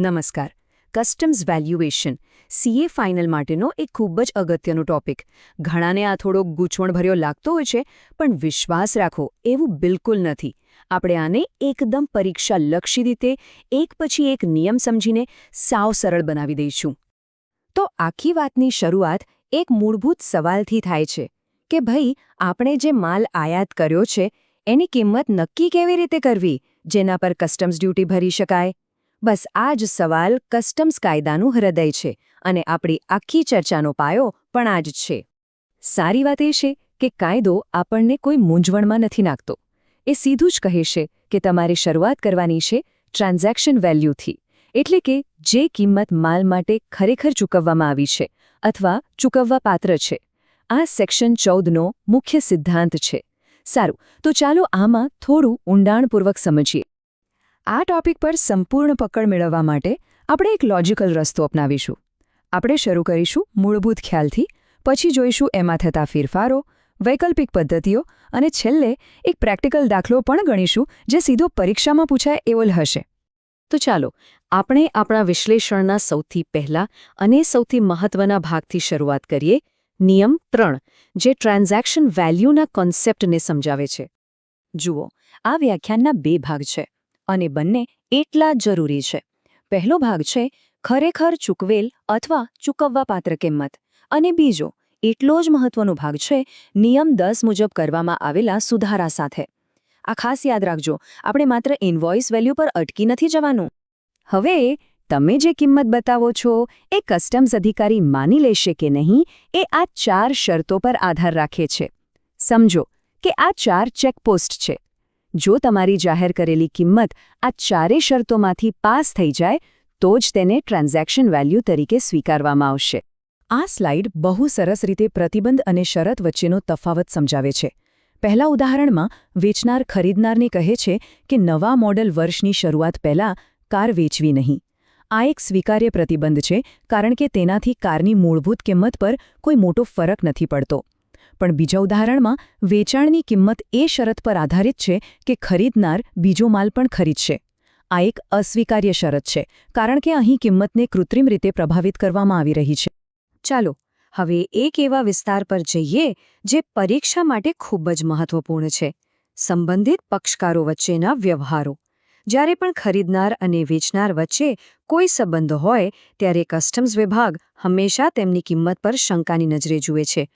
નમસ્કાર. Customs valuation CA final માટેનો એક ખૂબ જ અગત્યનો ટોપિક ઘણાને આ થોડો ગૂંચવણભર્યો લાગતો હોય છે, પણ વિશ્વાસ રાખો, એવું બિલકુલ નથી. આપણે આને એકદમ પરીક્ષા લક્ષી રીતે, એક પછી એક નિયમ સમજીને સાવ સરળ બનાવી દઈશું. તો આખી વાતની શરૂઆત એક મૂળભૂત સવાલથી થાય છે, કે ભાઈ, આપણે જે માલ આયાત કર્યો છે, એની કિંમત નક્કી કેવી રીતે કરવી, જેના પર કસ્ટમ્સ ડ્યુટી ભરી શકાય? બસ આ જ સવાલ કસ્ટમ્સ કાયદાનું હૃદય છે અને આપણી આખી ચર્ચાનો પાયો પણ આ જ છે. સારી વાત એ છે કે કાયદો આપણને કોઈ મૂંઝવણમાં નથી નાખતો. એ સીધું જ કહે છે કે તમારે શરૂઆત કરવાની છે ટ્રાન્ઝેક્શન વેલ્યુથી, એટલે કે જે કિંમત માલ માટે ખરેખર ચૂકવવામાં આવી છે અથવા ચૂકવવા પાત્ર છે. આ સેક્શન ચૌદનો મુખ્ય સિદ્ધાંત છે. સારું, તો ચાલો આમાં થોડું ઊંડાણપૂર્વક સમજીએ. આ ટોપિક પર સંપૂર્ણ પકડ મેળવવા માટે આપણે એક લોજિકલ રસ્તો અપનાવીશું. આપણે શરૂ કરીશું મૂળભૂત ખ્યાલથી, પછી જોઈશું એમાં થતા ફેરફારો, વૈકલ્પિક પદ્ધતિઓ અને છેલ્લે એક પ્રેક્ટિકલ દાખલો પણ ગણીશું જે સીધો પરીક્ષામાં પૂછાય એવો હશે. તો ચાલો, આપણે આપણા વિશ્લેષણના સૌથી પહેલા અને સૌથી મહત્વના ભાગથી શરૂઆત કરીએ, નિયમ ત્રણ, જે ટ્રાન્ઝેક્શન વેલ્યુના કોન્સેપ્ટને સમજાવે છે. જુઓ, આ વ્યાખ્યાનના બે ભાગ છે. અને બંને એટલા જરૂરી છે. પહેલો ભાગ છે, ખરેખર ચૂકવેલ અથવા ચૂકવવાપાત્ર કિંમત. અને બીજો, એટલો જ મહત્વનો ભાગ છે, નિયમ દસ મુજબ કરવામાં આવેલા સુધારા સાથે. આ ખાસ યાદ રાખજો, આપણે માત્ર ઇન્વોઇસ વેલ્યુ પર અટકી નથી જવાનું. હવે, તમે જે કિંમત બતાવો છો, એ કસ્ટમ્સ અધિકારી માની લેશે કે નહીં, એ આ ચાર શરતો પર આધાર રાખે છે. સમજો કે આ ચાર ચેકપોસ્ટ છે. જો તમારી જાહેર કરેલી કિંમત આ ચારે શરતોમાંથી પાસ થઈ જાય, તો જ તેને ટ્રાન્ઝેક્શન વેલ્યુ તરીકે સ્વીકારવામાં આવશે. આ સ્લાઇડ બહુ સરસ રીતે પ્રતિબંધ અને શરત વચ્ચેનો તફાવત સમજાવે છે. પહેલા ઉદાહરણમાં વેચનાર ખરીદનારને કહે છે કે નવા મોડલ વર્ષની શરૂઆત પહેલાં કાર વેચવી નહીં. આ એક સ્વીકાર્ય પ્રતિબંધ છે, કારણ કે તેનાથી કારની મૂળભૂત કિંમત પર કોઈ મોટો ફરક નથી પડતો. પણ બીજા ઉદાહરણમાં, વેચાણની કિંમત એ શરત પર આધારિત છે કે ખરીદનાર બીજો માલ પણ ખરીદશે. આ એક અસ્વીકાર્ય શરત છે, કારણ કે અહીં કિંમતને કૃત્રિમ રીતે પ્રભાવિત કરવામાં આવી રહી છે. ચાલો, હવે એક એવા વિસ્તાર પર જઈએ જે પરીક્ષા માટે ખૂબ જ મહત્વપૂર્ણ છે. સંબંધિત પક્ષકારો વચ્ચેના વ્યવહારો. જ્યારે પણ ખરીદનાર અને વેચનાર વચ્ચે કોઈ સંબંધ હોય, ત્યારે કસ્ટમ્સ વિભાગ હંમેશા તેમની કિંમત પર શંકાની નજરે જુએ છે.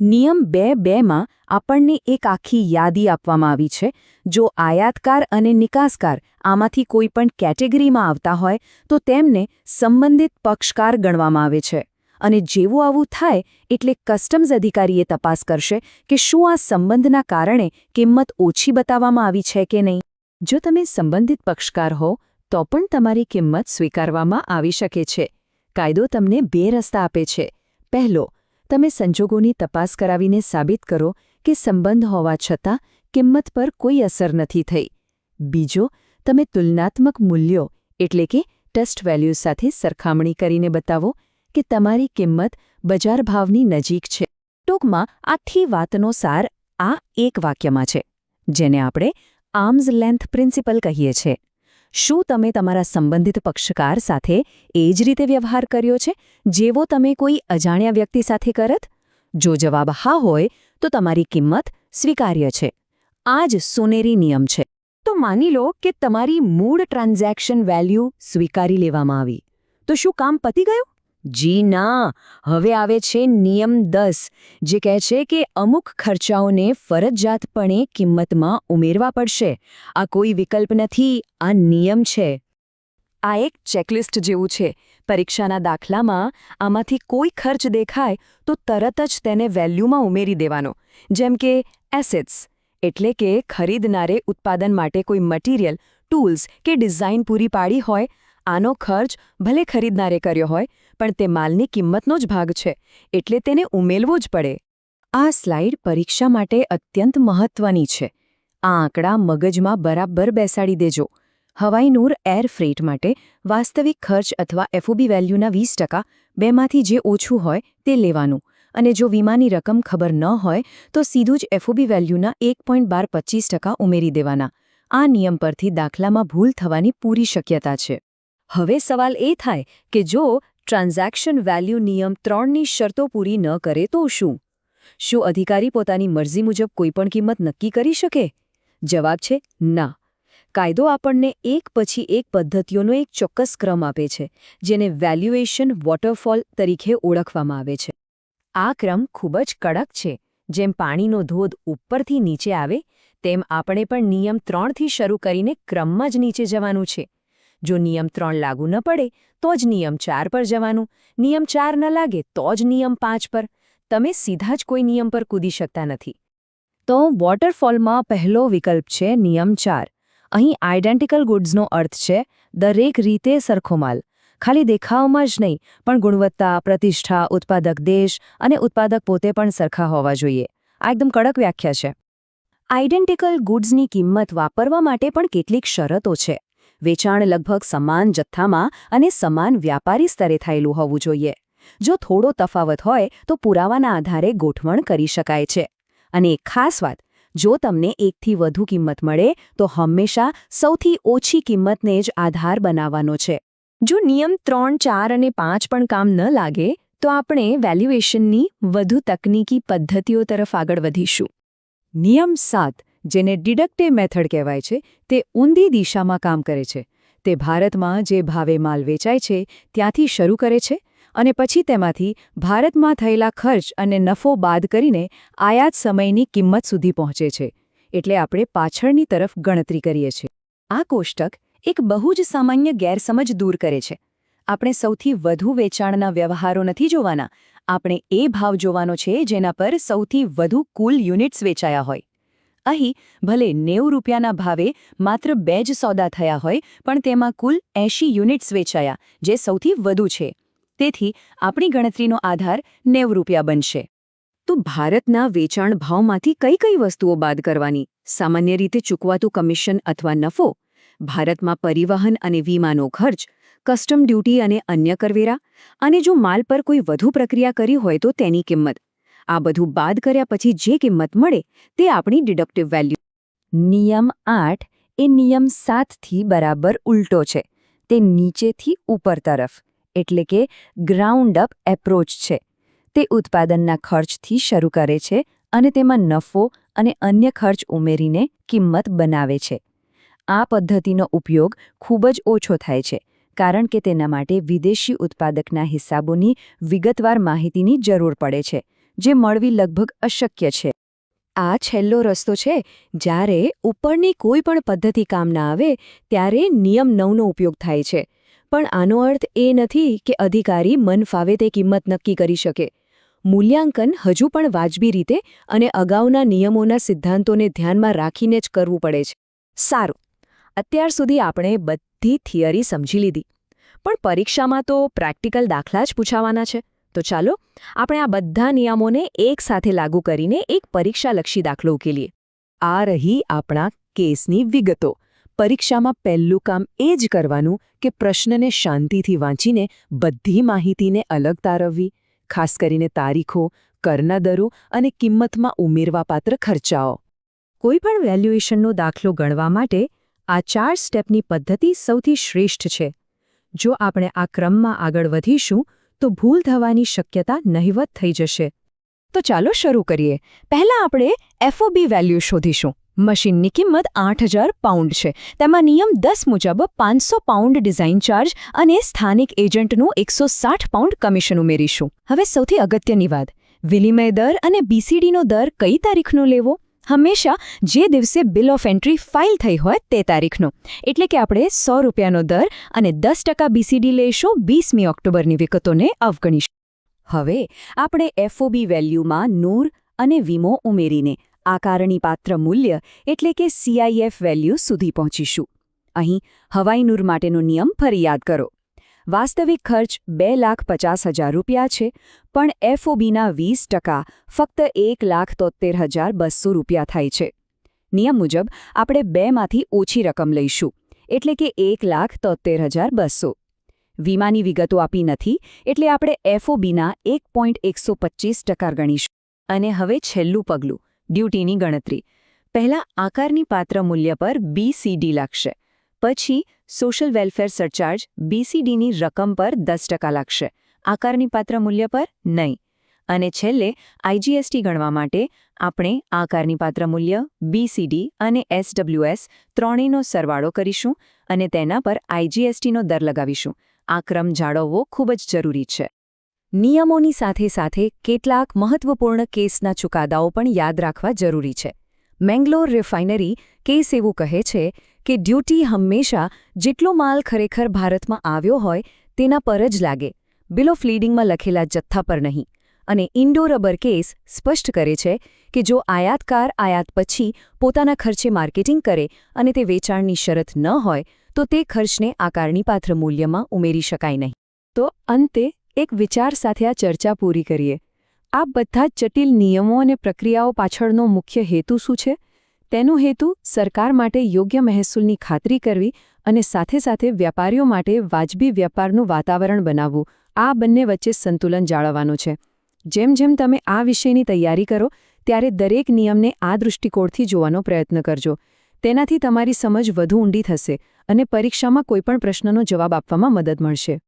નિયમ બે બેમાં આપણને એક આખી યાદી આપવામાં આવી છે. જો આયાતકાર અને નિકાસકાર આમાંથી કોઈ પણ કેટેગરીમાં આવતા હોય, તો તેમને સંબંધિત પક્ષકાર ગણવામાં આવે છે. અને જેવું આવું થાય, એટલે કસ્ટમ્સ અધિકારીએ તપાસ કરશે કે શું આ સંબંધના કારણે કિંમત ઓછી બતાવવામાં આવી છે કે નહીં. જો તમે સંબંધિત પક્ષકાર હો, તો પણ તમારી કિંમત સ્વીકારવામાં આવી શકે છે. કાયદો તમને બે રસ્તા આપે છે. પહેલો તમે સંજોગોની તપાસ કરાવીને સાબિત કરો કે સંબંધ હોવા છતાં કિંમત પર કોઈ અસર નથી થઈ. બીજો, તમે તુલનાત્મક મૂલ્યો, એટલે કે ટેસ્ટ વેલ્યુ સાથે સરખામણી કરીને બતાવો કે તમારી કિંમત બજાર ભાવની નજીક છે. ટૂંકમાં, આખી વાતનો સાર આ એક વાક્યમાં છે, જેને આપણે આર્મ્સ લેન્થ પ્રિન્સિપલ કહીએ છીએ. શું તમે તમારા સંબંધિત પક્ષકાર સાથે એ જ રીતે વ્યવહાર કર્યો છે, જેવો તમે કોઈ અજાણ્યા વ્યક્તિ સાથે કરત? જો જવાબ હા હોય, તો તમારી કિંમત સ્વીકાર્ય છે. આ જ સોનેરી નિયમ છે. તો માની લો કે તમારી મૂળ ટ્રાન્ઝેક્શન વેલ્યુ સ્વીકારી લેવામાં આવી. તો શું કામ પતી ગયું? જી ના, હવે આવે છે નિયમ દસ, જે કહે છે કે અમુક ખર્ચાઓને ફરજિયાતપણે કિંમતમાં ઉમેરવા પડશે. આ કોઈ વિકલ્પ નથી, આ નિયમ છે. આ એક ચેકલિસ્ટ જેવું છે. પરીક્ષાના દાખલામાં આમાંથી કોઈ ખર્ચ દેખાય તો તરત જ તેને વેલ્યુમાં ઉમેરી દેવાનો. જેમ કે એસેટ્સ, એટલે કે ખરીદનારે ઉત્પાદન માટે કોઈ મટીરિયલ, ટૂલ્સ કે ડિઝાઇન પૂરી પાડી હોય, આનો ખર્ચ ભલે ખરીદનારે કર્યો હોય પણ તે માલની કિંમતનો જ ભાગ છે, એટલે તેને ઉમેલવો જ પડે. આ સ્લાઇડ પરીક્ષા માટે અત્યંત મહત્વની છે. આ આંકડા મગજમાં બરાબર બેસાડી દેજો. હવાઈ નૂર એર ફ્રેટ માટે વાસ્તવિક ખર્ચ અથવા એફઓબી વેલ્યુના વીસ ટકા, બેમાંથી જે ઓછું હોય તે લેવાનું. અને જો વીમાની રકમ ખબર ન હોય, તો સીધું જ એફઓબી વેલ્યુના એક બાર પચીસ ટકા ઉમેરી દેવાના. આ નિયમ પરથી દાખલામાં ભૂલ થવાની પૂરી શક્યતા છે. હવે સવાલ એ થાય કે જો ટ્રાન્ઝેક્શન વેલ્યુ નિયમ ત્રણની શરતો પૂરી ન કરે તો શું? શું અધિકારી પોતાની મરજી મુજબ કોઈપણ કિંમત નક્કી કરી શકે? જવાબ છે, ના. કાયદો આપણને એક પછી એક પદ્ધતિઓનો એક ચોક્કસ ક્રમ આપે છે, જેને વેલ્યુએશન વોટરફોલ તરીકે ઓળખવામાં આવે છે. આ ક્રમ ખૂબ જ કડક છે, જેમ પાણીનો ધોધ ઉપરથી નીચે આવે, તેમ આપણે પણ નિયમ ત્રણથી શરૂ કરીને ક્રમમાં જ નીચે જવાનું છે. જો નિયમ ત્રણ લાગુ ન પડે, તો જ નિયમ ચાર પર જવાનું. નિયમ ચાર ન લાગે, તો જ નિયમ પાંચ પર. તમે સીધા જ કોઈ નિયમ પર કૂદી શકતા નથી. તો વોટરફોલમાં પહેલો વિકલ્પ છે નિયમ ચાર. અહીં આઇડેન્ટિકલ ગુડ્સનો અર્થ છે દરેક રીતે સરખો માલ. ખાલી દેખાવમાં જ નહીં, પણ ગુણવત્તા, પ્રતિષ્ઠા, ઉત્પાદક દેશ અને ઉત્પાદક પોતે પણ સરખા હોવા જોઈએ. આ એકદમ કડક વ્યાખ્યા છે. આઇડેન્ટિકલ ગુડ્સની કિંમત વાપરવા માટે પણ કેટલીક શરતો છે. વેચાણ લગભગ સમાન જથ્થામાં અને સમાન વ્યાપારી સ્તરે થયેલું હોવું જોઈએ. જો થોડો તફાવત હોય, તો પુરાવાના આધારે ગોઠવણ કરી શકાય છે. અને એક ખાસ વાત, જો તમને એકથી વધુ કિંમત મળે, તો હંમેશા સૌથી ઓછી કિંમતને જ આધાર બનાવવાનો છે. જો નિયમ ત્રણ, ચાર અને પાંચ પણ કામ ન લાગે, તો આપણે વેલ્યુએશનની વધુ તકનીકી પદ્ધતિઓ તરફ આગળ વધીશું. નિયમ સાત જેને ડિડક્ટિવ મેથડ કહેવાય છે, તે ઊંધી દિશામાં કામ કરે છે. તે ભારતમાં જે ભાવે માલ વેચાય છે, ત્યાંથી શરૂ કરે છે અને પછી તેમાંથી ભારતમાં થયેલા ખર્ચ અને નફો બાદ કરીને આયાત સમયની કિંમત સુધી પહોંચે છે. એટલે આપણે પાછળની તરફ ગણતરી કરીએ છીએ. આ કોષ્ટક એક બહુ જ સામાન્ય ગેરસમજ દૂર કરે છે. આપણે સૌથી વધુ વેચાણના વ્યવહારો નથી જોવાના. આપણે એ ભાવ જોવાનો છે જેના પર સૌથી વધુ કુલ યુનિટ્સ વેચાયા હોય. અહીં ભલે નેવું રૂપિયાના ભાવે માત્ર બે જ સોદા થયા હોય, પણ તેમાં કુલ એંશી યુનિટ્સ વેચાયા, જે સૌથી વધુ છે. તેથી આપણી ગણતરીનો આધાર નેવું રૂપિયા બનશે. તો ભારતના વેચાણ ભાવમાંથી કઈ કઈ વસ્તુઓ બાદ કરવાની? સામાન્ય રીતે ચૂકવાતું કમિશન અથવા નફો? ભારતમાં પરિવહન અને વીમાનો ખર્ચ? કસ્ટમ ડ્યુટી અને અન્ય કરવેરા? અને જો માલ પર કોઈ વધુ પ્રક્રિયા કરી હોય તો તેની કિંમત? આ બધું બાદ કર્યા પછી જે કિંમત મળે તે આપણી ડિડક્ટિવ વેલ્યુ નિયમ આઠ એ નિયમ સાતથી બરાબર ઉલટો છે. તે નીચેથી ઉપર તરફ, એટલે કે ગ્રાઉન્ડ અપ એપ્રોચ છે. તે ઉત્પાદનના ખર્ચથી શરૂ કરે છે અને તેમાં નફો અને અન્ય ખર્ચ ઉમેરીને કિંમત બનાવે છે. આ પદ્ધતિનો ઉપયોગ ખૂબ જ ઓછો થાય છે, કારણ કે તેના માટે વિદેશી ઉત્પાદકના હિસાબોની વિગતવાર માહિતીની જરૂર પડે છે. જે મળવી લગભગ અશક્ય છે. આ છેલ્લો રસ્તો છે, જ્યારે ઉપરની કોઈ પણ પદ્ધતિ કામ ના આવે, ત્યારે નિયમ નવનો ઉપયોગ થાય છે. પણ આનો અર્થ એ નથી કે અધિકારી મન ફાવે તે કિંમત નક્કી કરી શકે. મૂલ્યાંકન હજુ પણ વાજબી રીતે અને અગાઉના નિયમોના સિદ્ધાંતોને ધ્યાનમાં રાખીને જ કરવું પડે છે. સારું. અત્યાર સુધી આપણે બધી થિયરી સમજી લીધી. પણ પરીક્ષામાં તો પ્રેક્ટિકલ દાખલા જ પૂછાવાના છે. તો ચાલો આપણે આ બધા નિયમોને એક સાથે લાગુ કરીને એક પરીક્ષાલક્ષી દાખલો ઉકેલીએ. આ રહી આપણા કેસની વિગતો. પરીક્ષામાં પહેલું કામ એ જ કરવાનું કે પ્રશ્નને શાંતિથી વાંચીને બધી માહિતીને અલગ તારવવી, ખાસ કરીને તારીખો, કરના દરો અને કિંમતમાં ઉમેરવાપાત્ર ખર્ચાઓ. કોઈપણ વેલ્યુએશનનો દાખલો ગણવા માટે આ ચાર સ્ટેપની પદ્ધતિ સૌથી શ્રેષ્ઠ છે. જો આપણે આ ક્રમમાં આગળ વધીશું તો ભૂલ થવાની શક્યતા નહિવત થઈ જશે. તો ચાલો શરૂ કરીએ. પહેલાં આપણે એફઓબી વેલ્યુ શોધીશું. મશીનની કિંમત આઠ પાઉન્ડ છે. તેમાં નિયમ દસ મુજબ પાંચસો પાઉન્ડ ડિઝાઇન ચાર્જ અને સ્થાનિક એજન્ટનું એકસો પાઉન્ડ કમિશન ઉમેરીશું. હવે સૌથી અગત્યની વાત. વિનિમય દર અને બીસીડીનો દર કઈ તારીખનો લેવો? હંમેશા જે દિવસે બિલ ઓફ એન્ટ્રી ફાઇલ થઈ હોય તે તારીખનો. એટલે કે આપણે સો રૂપિયાનો દર અને દસ ટકા બીસીડી લઈશું વીસમી ઓક્ટોબરની વિગતોને અવગણીશું. હવે આપણે એફઓબી વેલ્યુમાં નૂર અને વીમો ઉમેરીને આકારણી પાત્ર મૂલ્ય એટલે કે સીઆઈએફ વેલ્યુ સુધી પહોંચીશું. અહીં હવાઈ નૂર માટેનો નિયમ ફરી યાદ કરો. વાસ્તવિક ખર્ચ બે લાખ પચાસ હજાર રૂપિયા છે, પણ એફઓબીના વીસ ટકા ફક્ત એક લાખ તોતેર હજાર બસો રૂપિયા થાય છે. નિયમ મુજબ, આપણે બેમાંથી ઓછી રકમ લઈશું, એટલે કે એક લાખ તોતેર હજાર બસો. વીમાની વિગતો આપી નથી, એટલે આપણે એફઓબીના એક પોઈન્ટ એકસો પચીસ ટકા ગણીશું. અને હવે છેલ્લું પગલું, ડ્યુટીની ગણતરી. પહેલાં આકારની પાત્ર મૂલ્ય પર બીસીડી લાગશે. પછી સોશિયલ વેલફેર સરચાર્જ બીસીડીની રકમ પર દસ ટકા લાગશે. આકારની પાત્ર મૂલ્ય પર નહીં. અને છેલ્લે આઈજીએસટી ગણવા માટે આપણે આકારની પાત્ર મૂલ્ય, બીસીડી અને એસડબ્લ્યુએસ ત્રણેયનો સરવાળો કરીશું અને તેના પર આઈજીએસટીનો દર લગાવીશું. આ ક્રમ જાળવવો ખૂબ જ જરૂરી છે. નિયમોની સાથે સાથે કેટલાક મહત્વપૂર્ણ કેસના ચુકાદાઓ પણ યાદ રાખવા જરૂરી છે. મેંગ્લોર રિફાઇનરી કેસ એવું કહે છે કે ડ્યુટી હંમેશા જેટલો માલ ખરેખર ભારતમાં આવ્યો હોય તેના પર જ લાગે. બિલ ઓફ લીડિંગમાં લખેલા જથ્થા પર નહીં. અને ઇન્ડો રબર કેસ સ્પષ્ટ કરે છે કે જો આયાતકાર આયાત પછી પોતાના ખર્ચે માર્કેટિંગ કરે અને તે વેચાણની શરત ન હોય, તો તે ખર્ચને આકારણી પાત્ર મૂલ્યમાં ઉમેરી શકાય નહીં. તો અંતે એક વિચાર સાથે આ ચર્ચા પૂરી કરીએ. આ બધા જટિલ નિયમો અને પ્રક્રિયાઓ પાછળનો મુખ્ય હેતુ શું છે? તેનો હેતુ સરકાર માટે યોગ્ય મહેસૂલની ખાતરી કરવી અને સાથે સાથે વેપારીઓ માટે વાજબી વેપારનું વાતાવરણ બનાવવું. આ બંને વચ્ચે સંતુલન જાળવવાનું છે. જેમ જેમ તમે આ વિષયની તૈયારી કરો, ત્યારે દરેક નિયમને આ દૃષ્ટિકોણથી જોવાનો પ્રયત્ન કરજો. તેનાથી તમારી સમજ વધુ ઊંડી થશે અને પરીક્ષામાં કોઈપણ પ્રશ્નનો જવાબ આપવામાં મદદ મળશે.